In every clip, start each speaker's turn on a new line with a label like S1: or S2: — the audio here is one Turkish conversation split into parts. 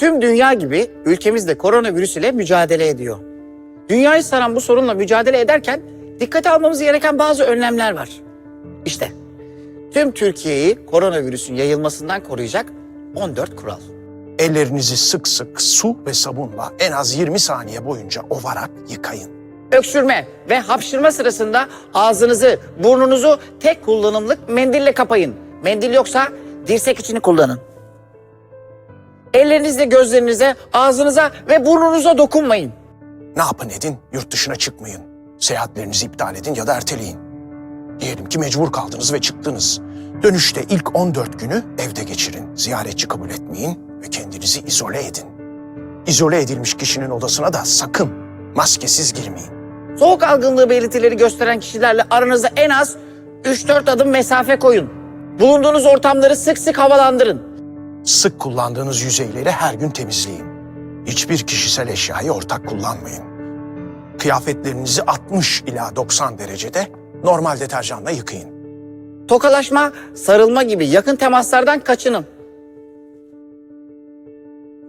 S1: Tüm dünya gibi ülkemiz de koronavirüs ile mücadele ediyor. Dünyayı saran bu sorunla mücadele ederken dikkate almamız gereken bazı önlemler var. İşte tüm Türkiye'yi koronavirüsün yayılmasından koruyacak 14 kural.
S2: Ellerinizi sık sık su ve sabunla en az 20 saniye boyunca ovarak yıkayın.
S1: Öksürme ve hapşırma sırasında ağzınızı, burnunuzu tek kullanımlık mendille kapayın. Mendil yoksa dirsek içini kullanın. Ellerinizle gözlerinize, ağzınıza ve burnunuza dokunmayın.
S2: Ne yapın edin? Yurt dışına çıkmayın. Seyahatlerinizi iptal edin ya da erteleyin. Diyelim ki mecbur kaldınız ve çıktınız. Dönüşte ilk 14 günü evde geçirin. Ziyaretçi kabul etmeyin ve kendinizi izole edin. İzole edilmiş kişinin odasına da sakın maskesiz girmeyin.
S1: Soğuk algınlığı belirtileri gösteren kişilerle aranızda en az 3-4 adım mesafe koyun. Bulunduğunuz ortamları sık sık havalandırın.
S2: Sık kullandığınız yüzeyleri her gün temizleyin. Hiçbir kişisel eşyayı ortak kullanmayın. Kıyafetlerinizi 60 ila 90 derecede normal deterjanla yıkayın.
S1: Tokalaşma, sarılma gibi yakın temaslardan kaçının.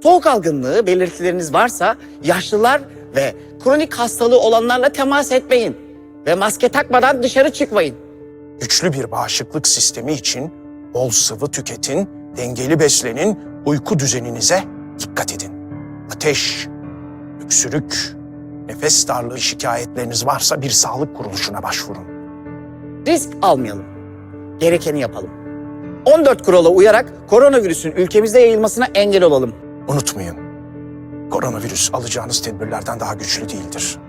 S1: Soğuk algınlığı belirtileriniz varsa yaşlılar ve kronik hastalığı olanlarla temas etmeyin ve maske takmadan dışarı çıkmayın.
S2: Güçlü bir bağışıklık sistemi için bol sıvı tüketin, dengeli beslenin, uyku düzeninize dikkat edin. Ateş, öksürük, nefes darlığı şikayetleriniz varsa bir sağlık kuruluşuna başvurun.
S1: Risk almayalım. Gerekeni yapalım. 14 kurala uyarak koronavirüsün ülkemizde yayılmasına engel olalım.
S2: Unutmayın, koronavirüs alacağınız tedbirlerden daha güçlü değildir.